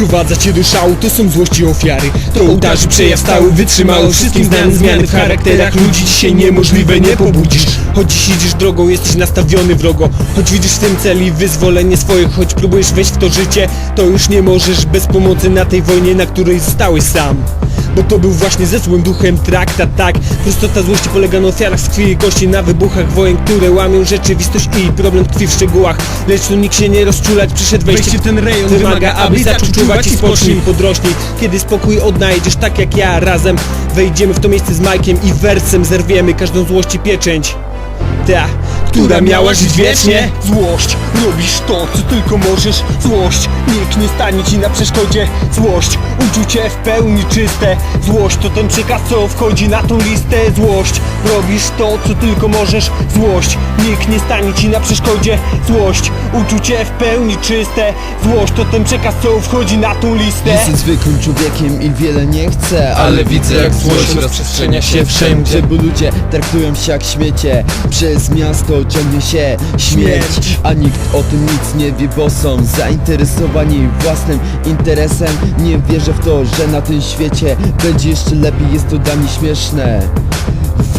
Wprowadza cię do szału, to są złości ofiary. To ołtarzy przejaw stały, wytrzymały Wszystkim znane zmiany w charakterach ludzi Dzisiaj niemożliwe nie pobudzisz. Choć dziś idziesz drogą, jesteś nastawiony wrogo. Choć widzisz w tym cel i wyzwolenie swoje Choć próbujesz wejść w to życie To już nie możesz bez pomocy na tej wojnie Na której zostałeś sam bo to był właśnie ze złym duchem traktat, tak? Prostota złości polega na ofiarach z krwi i kości Na wybuchach wojen, które łamią rzeczywistość I problem tkwi w szczegółach. Lecz tu nikt się nie rozczulać Przyszedł wejście w ten rejon Wymaga, aby zaczął czuwać i spocznij Podrośnij, kiedy spokój odnajdziesz Tak jak ja, razem Wejdziemy w to miejsce z Majkiem i wersem Zerwiemy każdą złości pieczęć. Ta, która miała żyć wiecznie. Złość, robisz to, co tylko możesz. Złość, nikt nie stanie ci na przeszkodzie. Złość, uczucie w pełni czyste. Złość to ten przekaz, co wchodzi na tą listę. Złość, robisz to, co tylko możesz. Złość, nikt nie stanie ci na przeszkodzie. Złość, uczucie w pełni czyste. Złość to ten przekaz, co wchodzi na tą listę. Jestem zwykłym człowiekiem i wiele nie chcę Ale widzę jak złość rozprzestrzenia się wszędzie. Bo ludzie traktują się jak śmiecie. Przez miasto ciągnie się śmierć A nikt o tym nic nie wie, bo są zainteresowani własnym interesem. Nie wierzę w to, że na tym świecie będzie jeszcze lepiej, jest to dla mnie śmieszne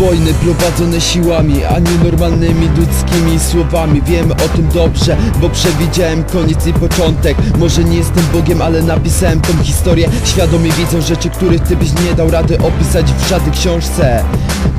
Wojny prowadzone siłami, a nie normalnymi ludzkimi słowami. Wiem o tym dobrze, bo przewidziałem koniec i początek. Może nie jestem Bogiem, ale napisałem tą historię. Świadomie widzę rzeczy, których ty byś nie dał rady opisać w żadnej książce.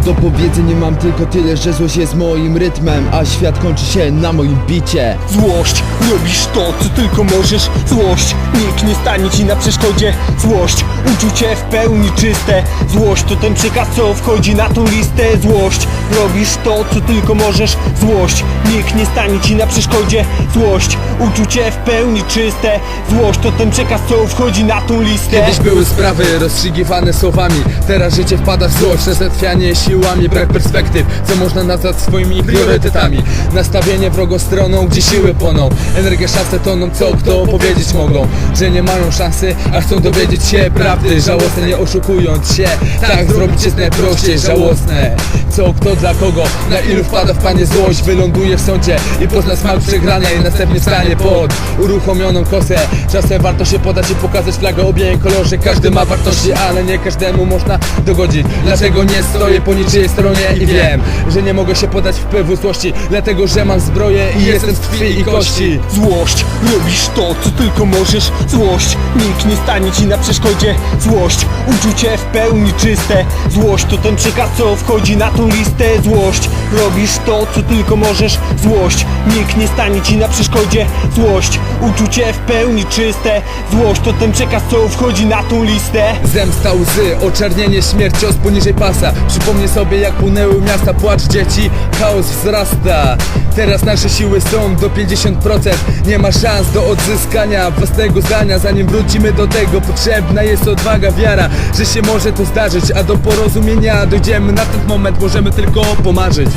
Do powiedzenia mam tylko tyle, że złość jest moim rytmem A świat kończy się na moim bicie. Złość, robisz to, co tylko możesz. Złość, nikt nie stanie ci na przeszkodzie. Złość, uczucie w pełni czyste. Złość to ten przekaz, co wchodzi na tą listę Złość, robisz to, co tylko możesz. Złość, nikt nie stanie ci na przeszkodzie. Złość, uczucie w pełni czyste. Złość to ten przekaz, co wchodzi na tą listę. Kiedyś były sprawy rozstrzygiwane słowami. Teraz życie wpada w złość, rozetwianie siłami. Brak perspektyw, co można nazwać swoimi priorytetami? Nastawienie wrogą stroną, gdzie siły płoną. Energia szanse toną, co kto powiedzieć mogą. Że nie mają szansy, a chcą dowiedzieć się prawdy. Żałosne nie oszukując się, tak zrobić jest najprościej. Żałosne, co kto dla kogo? Na ilu wpada w panie złość, wyląduje w sądzie I pozna smak przegranej, następnie stanie pod uruchomioną kosę. Czasem warto się podać i pokazać flagę o białym kolorze. Każdy ma wartości, ale nie każdemu można dogodzić. Dlaczego nie stoję po niczyjej stronie i wiem Że nie mogę się podać wpływu złości Dlatego, że mam zbroję i jestem z krwi i kości. Złość, robisz to, co tylko możesz. Złość, nikt nie stanie ci na przeszkodzie. Złość, uczucie w pełni czyste. Złość to ten przekaz, co wchodzi na tą listę Złość, robisz to, co tylko możesz. Złość, nikt nie stanie ci na przeszkodzie. Złość, uczucie w pełni czyste. Złość to ten przekaz, co wchodzi na tą listę. Zemsta łzy, oczernienie, śmierć, cios poniżej pasa. Przypomnij sobie jak płynęły miasta, płacz dzieci. Chaos wzrasta. Teraz nasze siły są do 50% Nie ma szans do odzyskania własnego zdania. Zanim wrócimy do tego potrzebna jest odwaga, wiara Że się może to zdarzyć, a do porozumienia dojdziemy Na ten moment możemy tylko pomarzyć